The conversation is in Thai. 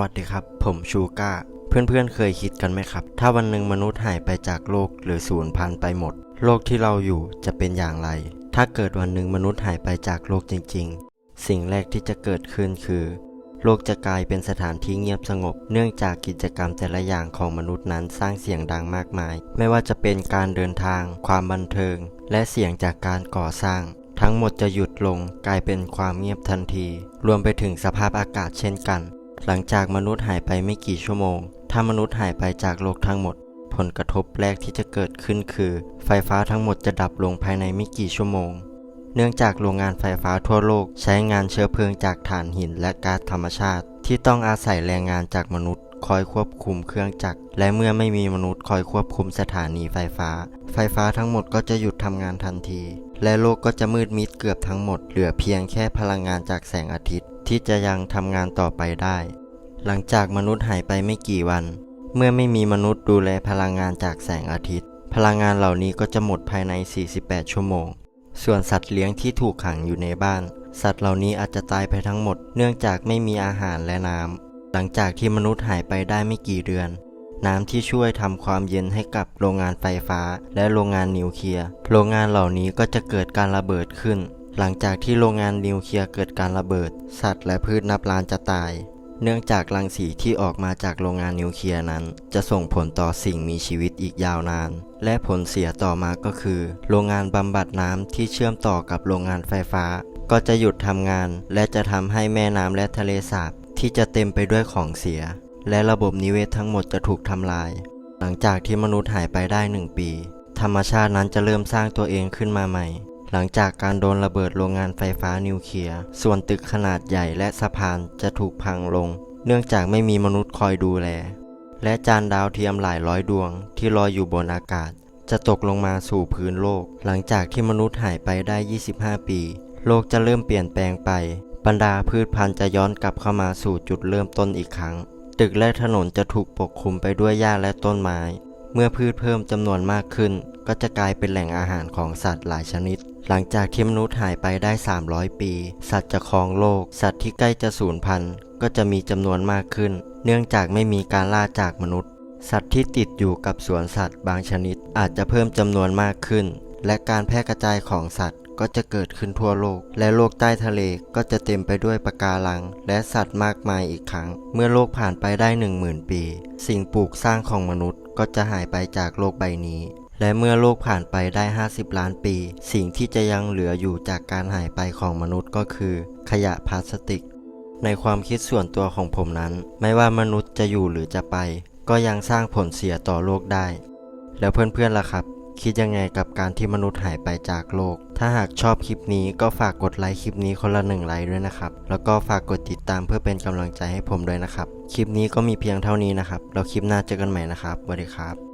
วัสดีครับ ผมชูก้า เพื่อนๆเคยคิดกันไหมครับ ถ้าวันหนึ่งมนุษย์หายไปจากโลกหรือสูญพันธุ์ไปหมด โลกที่เราอยู่จะเป็นอย่างไร ถ้าเกิดวันหนึ่งมนุษย์หายไปจากโลกจริง ๆ สิ่งแรกที่จะเกิดขึ้นคือ โลกจะกลายเป็นสถานที่เงียบสงบ เนื่องจากกิจกรรมแต่ละอย่างของมนุษย์นั้นสร้างเสียงดังมากมาย ไม่ว่าจะเป็นการเดินทาง ความบันเทิง และเสียงจากการก่อสร้างทั้งหมดจะหยุดลงกลายเป็นความเงียบทันที รวมไปถึงสภาพอากาศเช่นกัน หลังจากมนุษย์หายไปไม่กี่ชั่วโมง ถ้ามนุษย์หายไปจากโลกทั้งหมด ผลกระทบแรกที่จะเกิดขึ้นคือ ไฟฟ้าทั้งหมดจะดับลงภายในไม่กี่ชั่วโมง เนื่องจากโรงงานไฟฟ้าทั่วโลกใช้งานเชื้อเพลิงจากถ่านหินและก๊าซธรรมชาติ ที่ต้องอาศัยแรงงานจากมนุษย์ คอยควบคุมเครื่องจักร และเมื่อไม่มีมนุษย์คอยควบคุมสถานีไฟฟ้า ไฟฟ้าทั้งหมดก็จะหยุดทำงานทันที และโลกก็จะมืดมิดเกือบทั้งหมด เหลือเพียงแค่พลังงานจากแสงอาทิตย์ ที่จะยังทำงานต่อไปได้ หลังจากมนุษย์หายไปไม่กี่วัน เมื่อไม่มีมนุษย์ดูแลพลังงานจากแสงอาทิตย์ พลังงานเหล่านี้ก็จะหมดภายใน 48 ชั่วโมง ส่วนสัตว์เลี้ยงที่ถูกขังอยู่ในบ้าน สัตว์เหล่านี้อาจจะตายไปทั้งหมด เนื่องจากไม่มีอาหารและน้ำ หลังจากที่มนุษย์หายไปได้ไม่กี่เดือน น้ำที่ช่วยทำความเย็นให้กับโรงงานไฟฟ้า และโรงงานนิวเคลียร์ โรงงานเหล่านี้ก็จะเกิดการระเบิดขึ้น หลังจากที่โรงงานนิวเคลียร์เกิดการระเบิด สัตว์และพืชนับล้านจะตาย เนื่องจากรังสีที่ออกมาจากโรงงานนิวเคลียร์นั้น จะส่งผลต่อสิ่งมีชีวิตอีกยาวนาน และผลเสียต่อมาก็คือ โรงงานบำบัดน้ำที่เชื่อมต่อกับโรงงานไฟฟ้า ก็จะหยุดทำงาน และจะทำให้แม่น้ำและทะเลสาบ ที่จะเต็มไปด้วยของเสีย และระบบนิเวศทั้งหมดจะถูกทำลาย หลังจากที่มนุษย์หายไปได้หนึ่งปี ธรรมชาตินั้นจะเริ่มสร้างตัวเองขึ้นมาใหม่ หลังจากการโดนระเบิดโรงงานไฟฟ้านิวเคลียร์ ส่วนตึกขนาดใหญ่และสะพานจะถูกพังลง เนื่องจากไม่มีมนุษย์คอยดูแล และจานดาวเทียมหลายร้อยดวง ที่ลอยอยู่บนอากาศ จะตกลงมาสู่พื้นโลก หลังจากที่มนุษย์หายไปได้ 25 ปี โลกจะเริ่มเปลี่ยนแปลงไป บรรดาพืชพันธุ์จะย้อนกลับเข้ามาสู่จุดเริ่มต้นอีกครั้ง ตึกและถนนจะถูกปกคลุมไปด้วยหญ้าและต้นไม้ เมื่อพืชเพิ่มจำนวนมากขึ้น ก็จะกลายเป็นแหล่งอาหารของสัตว์หลายชนิด หลังจากที่มนุษย์หายไปได้ 300 ปี สัตว์จะครองโลก สัตว์ที่ใกล้จะสูญพันธุ์ก็จะมีจำนวนมากขึ้น เนื่องจากไม่มีการล่าจากมนุษย์ สัตว์ที่ติดอยู่กับสวนสัตว์บางชนิดอาจจะเพิ่มจำนวนมากขึ้น และการแพร่กระจายของสัตว์ ก็จะเกิดขึ้นทั่วโลก และโลกใต้ทะเลก็จะเต็มไปด้วยปะการัง และสัตว์มากมายอีกครั้ง เมื่อโลกผ่านไปได้ 10,000 ปี สิ่งปลูกสร้างของมนุษย์ก็จะหายไปจากโลกใบนี้ และเมื่อโลกผ่านไปได้ 50 ล้านปี สิ่งที่จะยังเหลืออยู่จากการหายไปของมนุษย์ก็คือ ขยะพลาสติก ในความคิดส่วนตัวของผมนั้น ไม่ว่ามนุษย์จะอยู่หรือจะไป ก็ยังสร้างผลเสียต่อโลกได้ แล้วเพื่อนๆล่ะครับ คิดยังไงกับการที่มนุษย์หายไปจากโลก ถ้าหากชอบคลิปนี้ก็ฝากกดไลค์คลิปนี้คนละหนึ่งไลค์ด้วยนะครับ แล้วก็ฝากกดติดตามเพื่อเป็นกำลังใจให้ผมด้วยนะครับ คลิปนี้ก็มีเพียงเท่านี้นะครับแล้วคลิปหน้าเจอกันใหม่นะครับสวัสดีครับ